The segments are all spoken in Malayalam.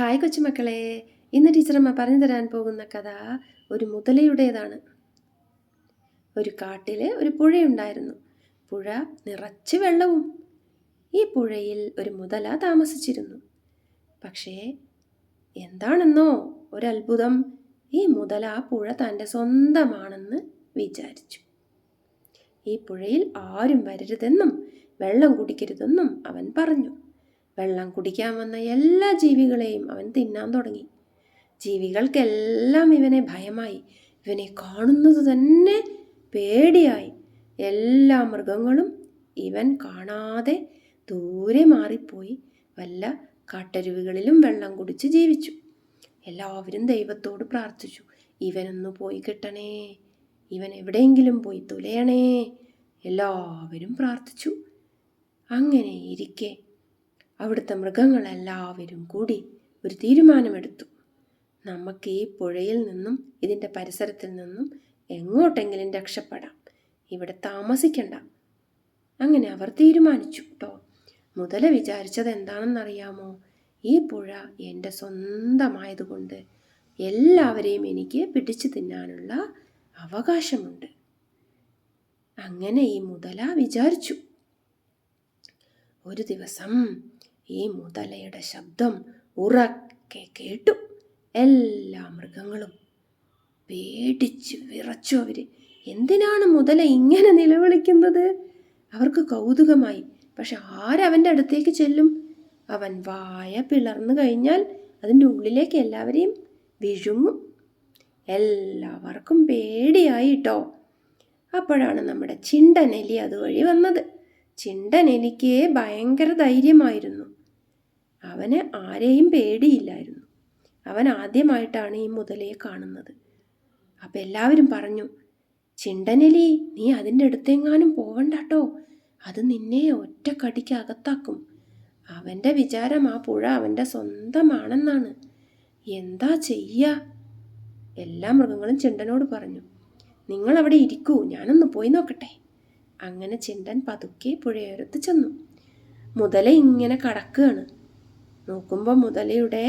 ഹായ് കൊച്ചുമക്കളെ. ഇന്ന് ടീച്ചറമ്മ പറഞ്ഞു തരാൻ പോകുന്ന കഥ ഒരു മുതലയുടേതാണ്. ഒരു കാട്ടിൽ ഒരു പുഴയുണ്ടായിരുന്നു. പുഴ നിറച്ച് വെള്ളവും. ഈ പുഴയിൽ ഒരു മുതല താമസിച്ചിരുന്നു. പക്ഷേ എന്താണെന്നോ ഒരത്ഭുതം. ഈ മുതല ആ പുഴ തന്റെ സ്വന്തമാണെന്ന് വിചാരിച്ചു. ഈ പുഴയിൽ ആരും വരരുതെന്നും വെള്ളം കുടിക്കരുതെന്നും അവൻ പറഞ്ഞു. വെള്ളം കുടിക്കാൻ വന്ന എല്ലാ ജീവികളെയും അവൻ തിന്നാൻ തുടങ്ങി. ജീവികൾക്കെല്ലാം ഇവനെ ഭയമായി. ഇവനെ കാണുന്നത് തന്നെ പേടിയായി. എല്ലാ മൃഗങ്ങളും ഇവൻ കാണാതെ ദൂരെ മാറിപ്പോയി. വല്ല കാട്ടരുവികളിലും വെള്ളം കുടിച്ച് ജീവിച്ചു. എല്ലാവരും ദൈവത്തോട് പ്രാർത്ഥിച്ചു. ഇവനൊന്ന് പോയി കിട്ടണേ. ഇവൻ എവിടെയെങ്കിലും പോയി തുലയണേ. എല്ലാവരും പ്രാർത്ഥിച്ചു. അങ്ങനെ ഇരിക്കെ അവിടുത്തെ മൃഗങ്ങളെല്ലാവരും കൂടി ഒരു തീരുമാനമെടുത്തു. നമുക്ക് ഈ പുഴയിൽ നിന്നും ഇതിന്റെ പരിസരത്തിൽ നിന്നും എങ്ങോട്ടെങ്കിലും രക്ഷപ്പെടാം. ഇവിടെ താമസിക്കണ്ട. അങ്ങനെ അവർ തീരുമാനിച്ചു കേട്ടോ മുതല വിചാരിച്ചത് എന്താണെന്നറിയാമോ ഈ പുഴ എന്റെ സ്വന്തമായതുകൊണ്ട് എല്ലാവരെയും എനിക്ക് പിടിച്ചു തിന്നാനുള്ള അവകാശമുണ്ട്. അങ്ങനെ ഈ മുതല വിചാരിച്ചു. ഒരു ദിവസം ഈ മുതലയുടെ ശബ്ദം ഉറക്കെ കേട്ടു. എല്ലാ മൃഗങ്ങളും പേടിച്ച് വിറച്ചു. അവർ എന്തിനാണ് മുതല ഇങ്ങനെ നിലവിളിക്കുന്നത്? അവർക്ക് കൗതുകമായി. പക്ഷെ ആരവന്റെ അടുത്തേക്ക് ചെല്ലും? അവൻ വായ പിളർന്നു കഴിഞ്ഞാൽ അതിന്റെ ഉള്ളിലേക്ക് എല്ലാവരെയും വിഴുങ്ങും. എല്ലാവർക്കും പേടിയായിട്ടോ? അപ്പോഴാണ് നമ്മുടെ ചിണ്ടനെലി അതുവഴി വന്നത്. ചിണ്ടനെലിക്ക് ഭയങ്കര ധൈര്യമായിരുന്നു. അവന് ആരെയും പേടിയില്ലായിരുന്നു. അവൻ ആദ്യമായിട്ടാണ് ഈ മുതലയെ കാണുന്നത്. അപ്പം എല്ലാവരും പറഞ്ഞു ചിണ്ടനലി നീ അതിന്റെ അടുത്തെങ്ങാനും പോവണ്ടാട്ടോ. അത് നിന്നെ ഒറ്റക്കടിക്ക് അകത്താക്കും. അവന്റെ വിചാരം ആ പുഴ അവന്റെ സ്വന്തമാണെന്നാണ്. എന്താ ചെയ്യുക എല്ലാ മൃഗങ്ങളും ചിണ്ടനോട് പറഞ്ഞു നിങ്ങൾ അവിടെ ഇരിക്കൂ ഞാനൊന്ന് പോയി നോക്കട്ടെ. അങ്ങനെ ചിണ്ടൻ പതുക്കെ പുഴയോരത്ത് ചെന്നു. മുതല ഇങ്ങനെ കടക്കുകയാണ്. നോക്കുമ്പോൾ മുതലയുടെ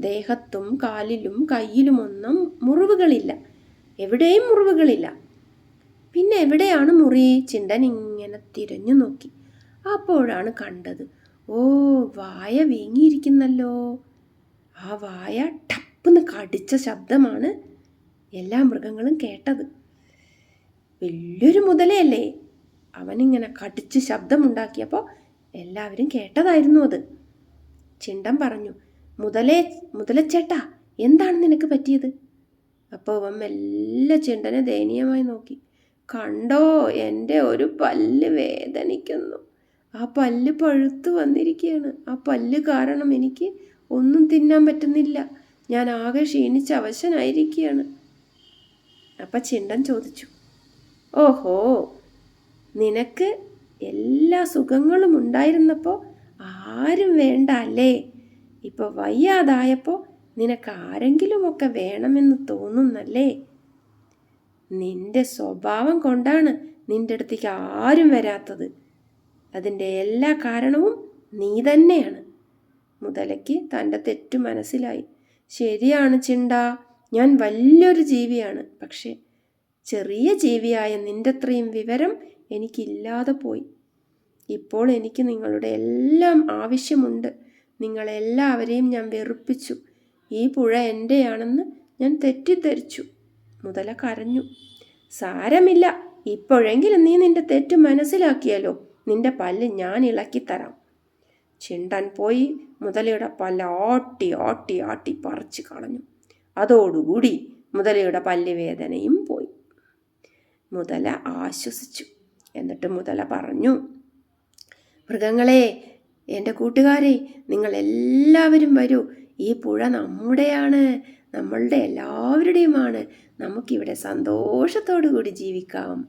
ദേഹത്തും കാലിലും കയ്യിലുമൊന്നും മുറിവുകളില്ല. എവിടെയും മുറിവുകളില്ല. പിന്നെ എവിടെയാണ് മുറി? ചിണ്ടൻ ഇങ്ങനെ തിരഞ്ഞു നോക്കി. അപ്പോഴാണ് കണ്ടത് ഓ വായ വീങ്ങിയിരിക്കുന്നല്ലോ. ആ വായ ടപ്പെന്ന് കടിച്ച ശബ്ദമാണ് എല്ലാ മൃഗങ്ങളും കേട്ടത്. വലിയൊരു മുതലയല്ലേ. അവനിങ്ങനെ കടിച്ച് ശബ്ദമുണ്ടാക്കിയപ്പോൾ എല്ലാവരും കേട്ടതായിരുന്നു അത്. ചിണ്ടൻ പറഞ്ഞു മുതലേ മുതലച്ചേട്ടാ എന്താണ് നിനക്ക് പറ്റിയത്? അപ്പോൾ അവൻ മെല്ലെ ചിണ്ടനെ ദയനീയമായി നോക്കി. കണ്ടോ എന്റെ ഒരു പല്ല് വേദനിക്കുന്നു. ആ പല്ല് പഴുത്തു വന്നിരിക്കുകയാണ്. ആ പല്ല് കാരണം എനിക്ക് ഒന്നും തിന്നാൻ പറ്റുന്നില്ല. ഞാൻ ആകെ ക്ഷീണിച്ച് അവശനായിരിക്കുകയാണ്. അപ്പം ചിണ്ടൻ ചോദിച്ചു ഓഹോ നിനക്ക് എല്ലാ സുഖങ്ങളും ഉണ്ടായിരുന്നപ്പോൾ ആരും വേണ്ട അല്ലേ? ഇപ്പോൾ വയ്യാതായപ്പോൾ നിനക്ക് ആരെങ്കിലുമൊക്കെ വേണമെന്ന് തോന്നുന്നല്ലേ? നിന്റെ സ്വഭാവം കൊണ്ടാണ് നിന്റെ അടുത്തേക്ക് ആരും വരാത്തത്. അതിന്റെ എല്ലാ കാരണവും നീ തന്നെയാണ്. മുതലയ്ക്ക് തന്റെ തെറ്റു മനസ്സിലായി. ശരിയാണ് ചിണ്ട ഞാൻ വലിയൊരു ജീവിയാണ്. പക്ഷേ ചെറിയ ജീവിയായ നിന്റെ അത്രയും വിവരം എനിക്കില്ലാതെ പോയി. ഇപ്പോൾ എനിക്ക് നിങ്ങളുടെ എല്ലാം ആവശ്യമുണ്ട്. നിങ്ങളെല്ലാവരെയും ഞാൻ വെറുപ്പിച്ചു. ഈ പുഴ എന്റെയാണെന്ന് ഞാൻ തെറ്റിദ്ധരിച്ചു. മുതല കരഞ്ഞു. സാരമില്ല. ഇപ്പോഴെങ്കിലും നീ നിന്റെ തെറ്റ് മനസ്സിലാക്കിയാലോ? നിന്റെ പല്ല് ഞാൻ ഇളക്കിത്തരാം. ചിണ്ടൻ പോയി മുതലയുടെ പല്ല് ആട്ടി ആട്ടി ആട്ടി പറിച്ചു കളഞ്ഞു. അതോടുകൂടി മുതലയുടെ പല്ല് വേദനയും പോയി. മുതല ആശ്വസിച്ചു. എന്നിട്ട് മുതല പറഞ്ഞു മൃഗങ്ങളെ എന്റെ കൂട്ടുകാരെ നിങ്ങൾ എല്ലാവരും വരൂ. ഈ പുഴ നമ്മുടെയാണ് നമ്മളുടെ എല്ലാവരുടെയുമാണ്. നമുക്കിവിടെ സന്തോഷത്തോടു കൂടി ജീവിക്കാം.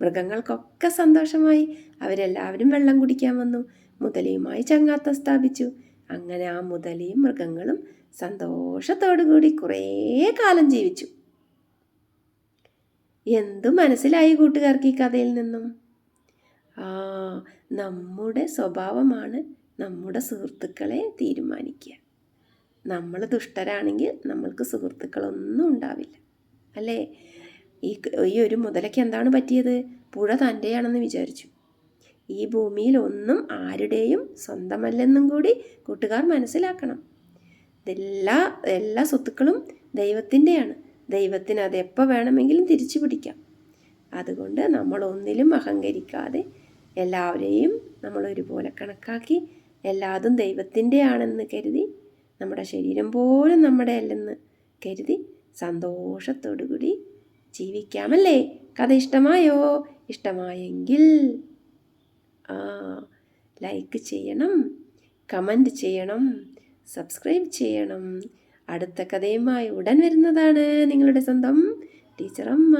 മൃഗങ്ങൾക്കൊക്കെ സന്തോഷമായി. അവരെല്ലാവരും വെള്ളം കുടിക്കാൻ വന്നു. മുതലയുമായി ചങ്ങാത്തം സ്ഥാപിച്ചു. അങ്ങനെ ആ മുതലയും മൃഗങ്ങളും സന്തോഷത്തോടു കൂടി കുറേ കാലം ജീവിച്ചു. എന്തു മനസ്സിലായി കൂട്ടുകാർക്ക് ഈ കഥയിൽ നിന്നും? നമ്മുടെ സ്വഭാവമാണ് നമ്മുടെ സുഹൃത്തുക്കളെ തീരുമാനിക്കുക. നമ്മൾ ദുഷ്ടരാണെങ്കിൽ നമ്മൾക്ക് സുഹൃത്തുക്കളൊന്നും ഉണ്ടാവില്ല. അല്ലേ? ഈ ഈ ഒരു മുതലയ്ക്ക് എന്താണ് പറ്റിയത്? പുഴ തന്റെയാണെന്ന് വിചാരിച്ചു. ഈ ഭൂമിയിൽ ഒന്നും ആരുടെയും സ്വന്തമല്ലെന്നും കൂടി കൂട്ടുകാർ മനസ്സിലാക്കണം. ഇതെല്ലാ എല്ലാ സ്വത്തുക്കളും ദൈവത്തിന്റെയാണ്. ദൈവത്തിന് അത് എപ്പോൾ വേണമെങ്കിലും തിരിച്ചു പിടിക്കാം. അതുകൊണ്ട് നമ്മൾ ഒന്നിലും അഹങ്കരിക്കാതെ എല്ലാവരെയും നമ്മൾ ഒരുപോലെ കണക്കാക്കി എല്ലാതും ദൈവത്തിന്റെ ആണെന്ന് കരുതി നമ്മുടെ ശരീരം പോലും നമ്മുടെ അല്ലെന്ന് കരുതി സന്തോഷത്തോടു കൂടി ജീവിക്കാമല്ലേ? കഥ ഇഷ്ടമായോ? ഇഷ്ടമായെങ്കിൽ ആ ലൈക്ക് ചെയ്യണം കമന്റ് ചെയ്യണം സബ്സ്ക്രൈബ് ചെയ്യണം. അടുത്ത കഥയുമായി ഉടൻ വരുന്നതാണ് നിങ്ങളുടെ സ്വന്തം ടീച്ചറമ്മ.